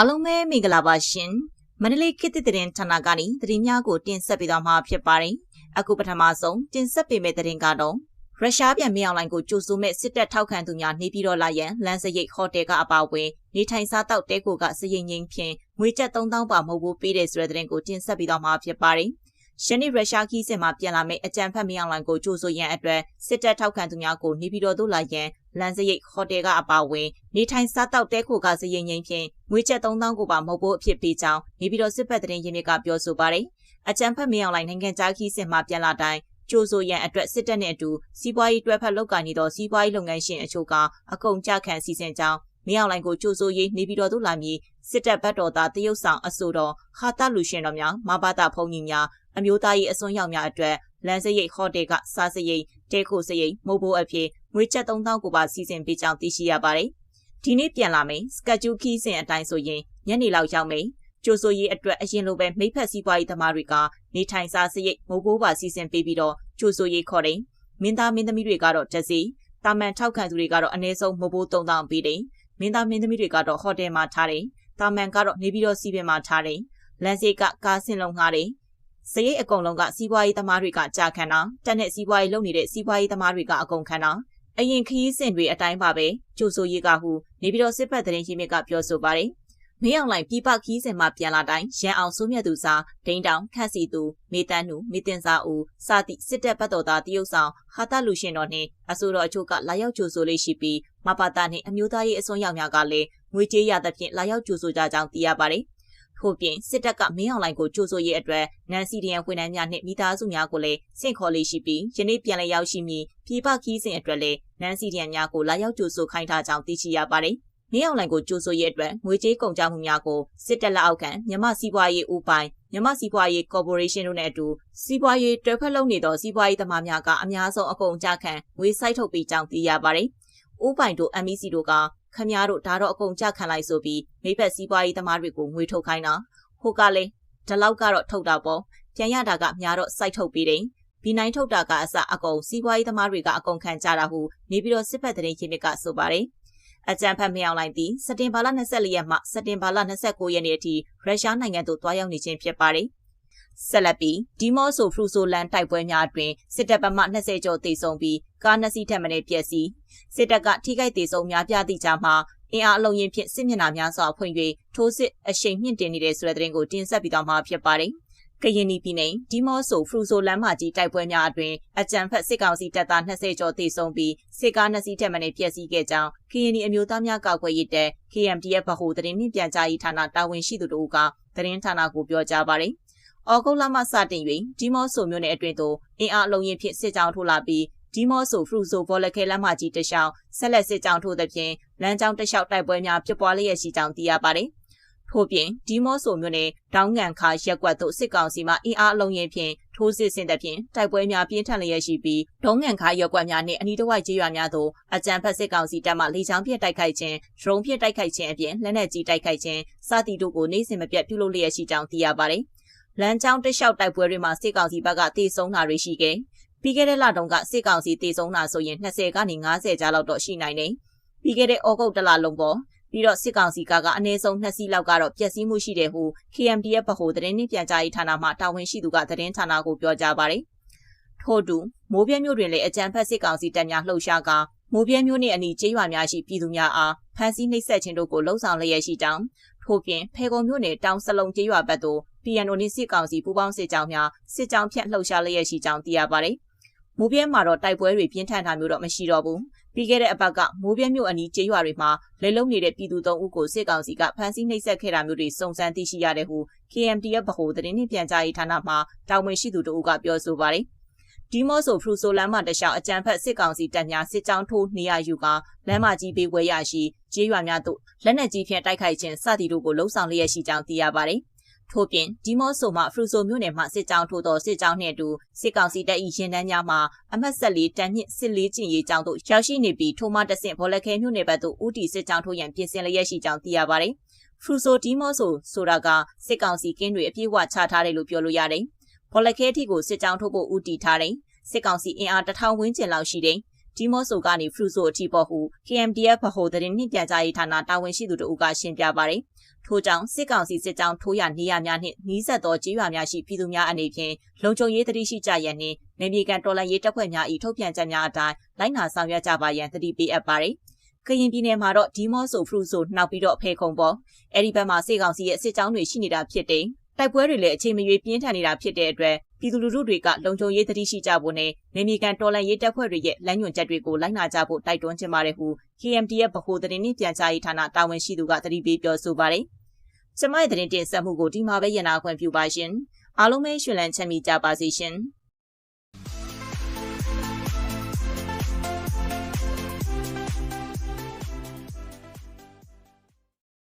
အားလုံးပဲမင်္ဂလာပါရှင်မန္တလေးခေတ်သစ်သတင်းဌာနကနေသတင်းများကိုတင်ဆက်ပေးသွားမှာဖြစ်ပါတယ်အခုပထမဆုံးတင်ဆက်ပေးမယ့်သတင်းကတော့ရုရှားပြန်မြောက်လိုင်းကိုကြိုဆိုမဲ့စစ်တပ်ထောက်ခံသူများနေပြည်တော်လာရန်လမ်းစရိတ်ဟိုတယ်ကအပါအဝင်နေထိုင်စားတောက်တဲကိုကစရိတ်ငိမ့်ဖြင့်ငွေကျပ်3000ပါမဟုတ်ဘူးပေးတဲ့ဆိုတဲ့သတင်းကိုတင်ဆက်ပေးသွားမှာဖြစ်ပါတယ် ရှနီရုရှားခီးစစ်မှာပြန်လာမယ့်အကြံဖတ်မြောက်လိုင်းကိုကြိုဆိုရန်အတွက်စစ်တပ်ထောက်ခံသူများကိုနေပြည်တော်သို့လာရန်လမ်းစရိတ်ဟိုတယ်ကအပါအဝင်နေထိုင်စားတောက်တဲခိုကစရိတ်ငိမ့်ဖြင့်ငွေကျပ်3000ကိုပါမဟုတ်ဘူးအဖြစ်ပေးကြောင်းနေပြည်တော်စစ်ဖက်သတင်းရင်းမြစ်ကပြောဆိုပါတယ်။အကြံဖတ်မြောက်လိုင်းနိုင်ငံခြားခီးစစ်မှာပြန်လာတိုင်းကြိုဆိုရန်အတွက်စစ်တပ်နဲ့အတူစီးပွားရေးတွဲဖက်လုပ်ကိုင်နေသောစီးပွားရေးလုပ်ငန်းရှင်အချို့ကအကုန်ကြခံစီစဉ်ကြောင်း မြောက်လိုင်းကိုကြိုဆိုရေးနေပြည်တော်သို့လာမည်စစ်တပ်ဘက်တော်သားတရုတ်ဆောင်အဆိုတော်ဟာတာလူရှင်တော်များမဘာတာဖုန်ကြီးများအမျိုးသားရေးအစွန်းရောက်များအတွက်လမ်းစရိတ်ဟိုတယ်ကစားစရိတ်တဲခိုစရိတ်မိုးဘိုးအဖြစ်ငွေကျပ်3000ကိုပါစီစဉ်ပေးကြောင်းသိရှိရပါတယ်။ဒီနေ့ပြန်လာမယ်စကက်ဂျူခီးစဉ်အတိုင်းဆိုရင်ညနေလောက်ရောက်မယ်ကြိုဆိုရေးအတွက်အရင်လိုပဲမိဖက်စီးပွားရေးသမားတွေကနေထိုင်စားစရိတ်မိုးဘိုးပါစီစဉ်ပေးပြီးတော့ကြိုဆိုရေးခေါ်တယ်။မင်းသားမင်းသမီးတွေကတော့တက်စီတာမန်ထောက်ခံသူတွေကတော့အနည်းဆုံးမိုးဘိုး3000ပေးတယ်။ မင်းသားမင်းသမီးတွေကတော့ဟိုတယ်မှာထားတယ်။တာမန်ကတော့နေပြီးတော့စီးပင်မှာထားတယ်။လမ်းစိတ်ကကားဆင်းလုံးငှားတယ်။စရိတ်အကုန်လုံးကစီးပွားရေးသမားတွေကကြာခံတာတက်နဲ့စီးပွားရေးလုပ်နေတဲ့စီးပွားရေးသမားတွေကအကုန်ခံတာအရင်ခရီးစဉ်တွေအတိုင်းပါပဲကြိုဆိုရေးကဟုနေပြီးတော့စစ်ဖက်သတင်းရင်းမြစ်ကပြောဆိုပါတယ်မင်းအောင်လိုင်ပြပခီးစင်မှပြန်လာတိုင်းရန်အောင်စိုးမြတ်သူစာဒိန်းတောင်ခန့်စီသူမေတန်းနုမေတင်စာဦးစသည့်စစ်တပ်ဘက်တော်သားတရုတ်ဆောင်ဟာတလူရှင်တော်နှင့်အဆိုတော်အချို့ကလာရောက်ကြိုဆိုလေးရှိပြီး မပါတာနှင့်အမျိုးသားရေးအစွန်းရောက်များကလည်းငွေကြေးရသဖြင့်လာရောက်ကြိုဆိုကြကြောင်းသိရပါတယ်။ထို့ပြင်စစ်တပ်ကမင်းအောင်လိုင်ကိုကြိုဆိုရေးအတွက်နန်စီဒီယန်ဝန်ထမ်းများနှင့်မိသားစုများကိုလည်းစင့်ခေါ်လေးရှိပြီးယနေ့ပြန်လည်ရောက်ရှိမည်ပြပခီးစဉ်အတွက်လည်းနန်စီဒီယန်များကိုလာရောက်ကြိုဆိုခိုင်းထားကြောင်းသိရှိရပါတယ်။မင်းအောင်လှိုင်ကိုကြိုဆိုရေးအတွက်ငွေကြေးကုန်ကျမှုများကိုစစ်တပ်လက်အောက်ခံမြမစီးပွားရေးဦးပိုင်မြမစီးပွားရေးကော်ပိုရေးရှင်းတို့နဲ့အတူစီးပွားရေးတွဲဖက်လုပ်နေသောစီးပွားရေးသမားများကအများဆုံးအကုန်အကျခံငွေစိုက်ထုတ်ပြီးကြောင်းသိရပါတယ်။ ဦးပိုင်တို့ MEC တို့ကခမည်းတော်ဒါတော့အကုန်ကြခံလိုက်ဆိုပြီးမိဘစီးပွားရေးသမားတွေကိုငွေထုတ်ခိုင်းတာဟိုကလည်းဒီလောက်ကတော့ထုတ်တာပေါ့ပြန်ရတာကများတော့စိုက်ထုတ်ပြီးတယ်ဘီနိုင်ထုတ်တာကအစအကုန်စီးပွားရေးသမားတွေကအကုန်ခံကြတာဟုနေပြီးတော့စစ်ဖက်တဲ့ရင်းမြစ်ကဆိုပါတယ်။အကြံဖတ်မြောက်လိုက်ပြီးစက်တင်ဘာလ24ရက်မှစက်တင်ဘာလ29ရက်နေ့အထိရုရှားနိုင်ငံသို့သွားရောက်နေခြင်းဖြစ်ပါတယ်။ဆက်လက်ပြီးဒီမော့ဆိုဖရူဆိုလန်တိုက်ပွဲများအတွင်စစ်တပ်ဗမာ20ကျော်သေဆုံးပြီး ကားနှစ်စီးထက်မနည်းပျက်စီးစစ်တပ်ကထိခိုက်သေဆုံးများပြသည့်ကြားမှာအင်အားအလုံးရင်ဖြင့်စစ်မျက်နှာများစွာဖွင့်၍ထိုးစစ်အရှိန်မြင့်တင်နေတဲ့ဆိုတဲ့သတင်းကိုတင်ဆက်ပြီးတော့မှာဖြစ်ပါတယ်။ကရင်ပြည်နယ်ဒီမော့ဆိုဖရူဆိုလမ်းမကြီးတိုက်ပွဲများအတွင်အကြံဖက်စစ်ကောင်စီတပ်သား20ကျော်သေဆုံးပြီးစစ်ကား2စီးထက်မနည်းပျက်စီးခဲ့ကြောင်းကရင်အမျိုးသားများကောက်ွယ်ရေးတပ် KMDF ဗဟိုသတင်းနှင့်ပြန်ကြားရေးဌာနတာဝန်ရှိသူတို့ကသတင်းဌာနကိုပြောကြားပါတယ်။အော်ဂုတ်လမှစတင်၍ဒီမော့ဆိုမြို့နယ်အတွင်းသို့အင်အားအလုံးရင်ဖြင့်စစ်ကြောင်းထိုးလာပြီး ဒီမော့ဆိုဖရူဆိုဘောလခဲလမ်းမကြီးတလျှောက်ဆက်လက်စစ်ကြောင်းထိုးသဖြင့်လမ်းကြောင်းတလျှောက်တိုက်ပွဲများဖြစ်ပွားလျက်ရှိကြောင်းသိရပါတယ်။ထို့ပြင်ဒီမော့ဆိုမြို့နယ်တောင်းငံခါရက်ကွက်သို့စစ်ကောင်စီမှအင်အားအလုံးရင်ဖြင့်ထိုးစစ်ဆင်တဲ့ဖြင့်တိုက်ပွဲများပြင်းထန်လျက်ရှိပြီးဒေါငံခါရက်ကွက်များနှင့်အနီးတစ်ဝိုက်ကျေးရွာများသို့အကြံဖက်စစ်ကောင်စီတပ်မှလေကြောင်းဖြင့်တိုက်ခိုက်ခြင်းဒရုန်းဖြင့်တိုက်ခိုက်ခြင်းအပြင်လက်နက်ကြီးတိုက်ခိုက်ခြင်းစသည်တို့ကိုနေ့စဉ်မပြတ်ပြုလုပ်လျက်ရှိကြောင်းသိရပါတယ်။လမ်းကြောင်းတလျှောက်တိုက်ပွဲတွေမှာစစ်ကောင်စီဘက်ကတေဆုံးတာတွေရှိခဲ့ ပြီးခဲ့တဲ့လတုန်းကစစ်ကောင်စီတေဆုံးတာဆိုရင်20ကနေ90ကျားလောက်တော့ရှိနိုင်တယ်။ပြီးခဲ့တဲ့ဩဂုတ်တလလုံးပေါ်ပြီးတော့စစ်ကောင်စီကကအနည်းဆုံးနှစ်စီးလောက်ကတော့ပျက်စီးမှုရှိတယ်ဟု KMDF ဗဟိုသတင်းနှင့်ပြန်ကြားရေးဌာနမှတာဝန်ရှိသူကသတင်းဌာနကိုပြောကြားပါတယ်။ထို့တူမိုးပြဲမြို့တွင်လည်းအကြံဖက်စစ်ကောင်စီတပ်များလှုပ်ရှားကာမိုးပြဲမြို့နှင့်အနီးကျေးရွာများရှိပြည်သူများအားဖမ်းဆီးနှိပ်စက်ခြင်းတို့ကိုလှုံ့ဆော်လျက်ရှိကြောင်းထို့ပြင်ဖေကုံမြို့နယ်တောင်စလုံးကျေးရွာဘက်သို့ PNO နှင့်စစ်ကောင်စီပူးပေါင်းစစ်ကြောင်းများစစ်ကြောင်းဖြန့်လှုပ်ရှားလျက်ရှိကြောင်းသိရပါတယ်။ မိုးပြဲမှာတော့တိုက်ပွဲတွေပြင်းထန်တာမျိုးတော့မရှိတော့ဘူးပြီးခဲ့တဲ့အပတ်ကမိုးပြဲမြို့အနီးကျေးရွာတွေမှာလေလုံးနေတဲ့ပြည်သူ၃ဦးကိုစစ်ကောင်စီကဖမ်းဆီးနှိပ်စက်ခဲ့တာမျိုးတွေစုံစမ်းသိရှိရတဲ့ဟု KMTF ဗဟိုသတင်းနှင့်ပြန်ကြားရေးဌာနမှတာဝန်ရှိသူတို့ကပြောဆိုပါတယ်။ဒီမော့ဆိုဖရူဆိုလမ်းမတလျှောက်အကြံဖက်စစ်ကောင်စီတပ်များစစ်ကြောင်းထိုးနေရယူကလမ်းမကြီးပေးဝဲရရှိကျေးရွာများသို့လက်နက်ကြီးဖြင့်တိုက်ခိုက်ခြင်းစသည်တို့ကိုလှုံ့ဆော်လျက်ရှိကြောင်းသိရပါတယ်။ ထို့ပြင်ဒီမော့ဆိုမှဖရူဆိုမြို့နယ်မှစစ်ကြောင်းထိုးသောစစ်ကြောင်းနှင့်အတူစစ်ကောင်စီတပ်၏ရင်တန်းများမှအမှတ်ဆက်လေးတန်းမြင့်စစ်လေးကျင်ရေးကြောင်းတို့ရောက်ရှိနေပြီးထိုမှတဆင့်ဘောလခဲမြို့နယ်ဘက်သို့ဦးတီစစ်ကြောင်းထိုးရန်ပြင်ဆင်လျက်ရှိကြောင်းသိရပါတယ်။ဖရူဆိုဒီမော့ဆိုဆိုတာကစစ်ကောင်စီကင်းတွေအပြည့်အဝချထားတယ်လို့ပြောလို့ရတယ်။ဘောလခဲထိကိုစစ်ကြောင်းထိုးဖို့ဦးတီထားတယ်။စစ်ကောင်စီအင်အားတထောင်ဝန်းကျင်လောက်ရှိတယ်။ ဒဒီမော့ဆိုကနေဖရူဆိုအထိပေါ်ဟု KMDF ဗဟိုသတင်းနှင့်ပြန်ကြားရေးဌာနတာဝန်ရှိသူတို့ကရှင်းပြပါတယ်။ထို့ကြောင့်စစ်ကောင်စီစစ်ကြောင်းထိုးရနေရများနှင့်နီးစပ်သောကြေးရွာများရှိပြည်သူများအနေဖြင့်လုံခြုံရေးတတိရှိကြရန်နှင့်နေမြေကန်တော်လှန်ရေးတပ်ဖွဲ့များ၏ထုတ်ပြန်ချက်များအတိုင်းလိုက်နာဆောင်ရွက်ကြပါရန်တတိပေးအပ်ပါတယ်။ကရင်ပြည်နယ်မှာတော့ဒီမော့ဆိုဖရူဆိုနှောက်ပြီးတော့ဖေခုံပေါ်အဲ့ဒီဘက်မှာစေကောင်စီရဲ့စစ်ကြောင်းတွေရှိနေတာဖြစ်တဲ့တိုက်ပွဲတွေလည်းအချိန်မရွေးပြင်းထန်နေတာဖြစ်တဲ့အတွက် ပြည်သူလူထုတွေကလုံခြုံရေးသတိရှိကြဖို့နဲ့နေမြေကန်တော်လှန်ရေးတပ်ဖွဲ့တွေရဲ့လမ်းညွှန်ချက်တွေကိုလိုက်နာကြဖို့တိုက်တွန်းချင်ပါတယ်ဟု KMDF ဗဟိုသတင်းနှင့်ပြန်ကြားရေးဌာနတာဝန်ရှိသူကသတိပေးပြောဆိုပါတယ်။ကျမရဲ့သတင်းတင်ဆက်မှုကိုဒီမှာပဲရနာခွင့်ပြုပါရှင်။အားလုံးပဲရှင်လန်းချမ်းမြေကြပါစေရှင်။